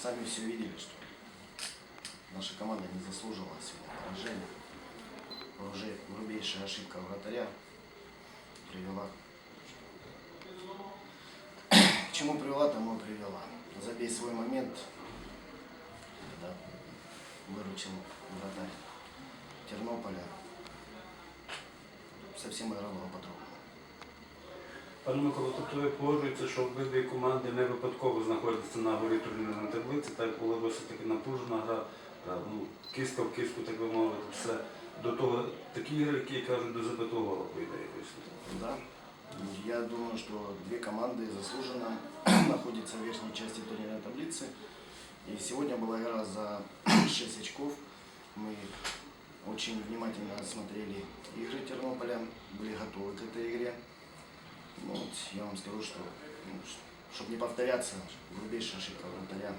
сами все видели, что наша команда не заслуживала сегодня поражения. Уже грубейшая ошибка вратаря привела. К чему привела, тому и привела. Забей свой момент, когда выручил вратарь Тернополя. Совсем игра была по-другому. Пане Миколо, тобто ви погоджуєтеся, що обидві команди не випадково знаходяться на горі турнірної таблиці, так була досить таки напружена гра, та, ну, кістка в кістку, так би мовити, все. До того такі ігроки, які кажуть, до забитого гола, по ідеї, вийшли. Да. Я думаю, что две команды заслуженно находятся в верхней части турнирной таблицы. И сегодня была игра за 6 очков. Мы очень внимательно смотрели игры Тернополя, были готовы к этой игре. Ну, я вам скажу, что, чтобы не повторяться, грубейшая ошибка вратаря